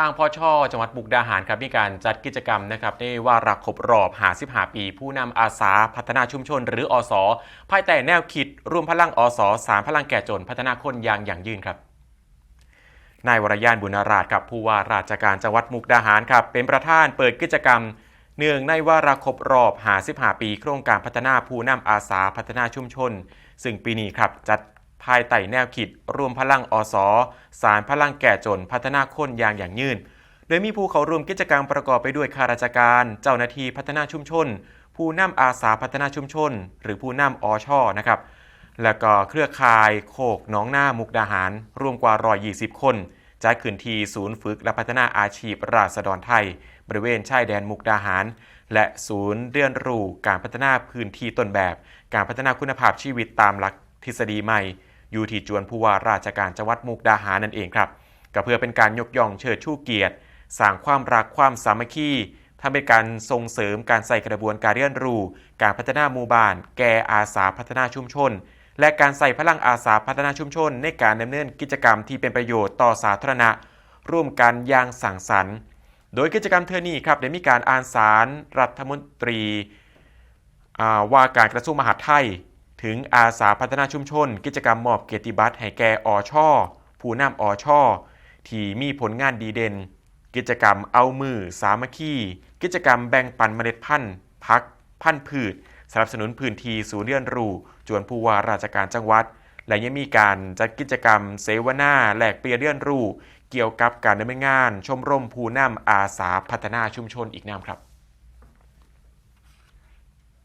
ทางพอชอจังหวัดมุกดาหารครับมีการจัดกิจกรรมนะครับในวาระครบรอบ55ปี ผู้นำอาสาพัฒนาชุมชน หรืออสภายใต้แนวคิดรวมพลังอสสารพลังแก่จนพัฒนาคนอย่างอย่างยืนครับนายวรยานบุญราชครับผู้ว่าราชการจังหวัดมุกดาหารครับเป็นประธานเปิดกิจกรรม เนื่องในวาระครบรอบ55ปี โครงการพัฒนาผู้นำอาสาพัฒนาชุมชน ซึ่งปีนี้ครับจัด ภายใต้แนวคิดรวมพลังอสสารพลังแก่จนพัฒนาคนอย่างอย่างยืน โดยมีผู้เขาร่วมกิจกรรมประกอบไปด้วยข้าราชการ เจ้าหน้าที่พัฒนาชุมชน ผู้นำอาสาพัฒนาชุมชน หรือผู้นำอชอนะครับ แล้วก็เครือข่ายโคกน้องหน้ามุกดาหาร รวมกว่า 120 คนจัดขึ้นที่ศูนย์ฝึกและพัฒนาอาชีพราษฎรไทย บริเวณชายแดนมุกดาหาร และศูนย์เรียนรู้การพัฒนาพื้นที่ต้นแบบ การพัฒนาคุณภาพชีวิตตามหลักทฤษฎีใหม่ ยูทีจวนผู้ว่าราชการจังหวัดมุกดาหารนั่นเองครับก็เพื่อเป็นการยกย่องเชิดชูเกียรติสร้างความรักความสามัคคีทำเป็นการส่งเสริมการใส่กระบวนการเรียนรู้ การพัฒนาหมู่บ้าน แก่อาสาพัฒนาชุมชน และการใส่พลังอาสาพัฒนาชุมชน ในการดำเนินกิจกรรมที่เป็นประโยชน์ต่อสาธารณะ ร่วมกันอย่างสั่งสรรค์ โดยกิจกรรมเทอนี้ครับได้มีการอ่านสารรัฐมนตรีว่าการกระทรวงมหาดไทย ถึงอาสาพัฒนาชุมชน กิจกรรมมอบเกียรติบัตรให้แก่อช่อผู้นำอช่อที่มีผลงานดีเด่น กิจกรรมเอามือ สามัคคีกิจกรรมแบ่งปันเมล็ดพันธุ์พัก พันธุ์พืชสนับสนุนพื้นที่ศูนย์เรียนรู้ จวนผู้ว่าราชการจังหวัด และยังมีการจัดกิจกรรมเสวนาแลกเปลี่ยนเรียนรู้ เกี่ยวกับการดำเนินงาน ชมรมผู้นำอาสาพัฒนาชุมชนอีกนามครับ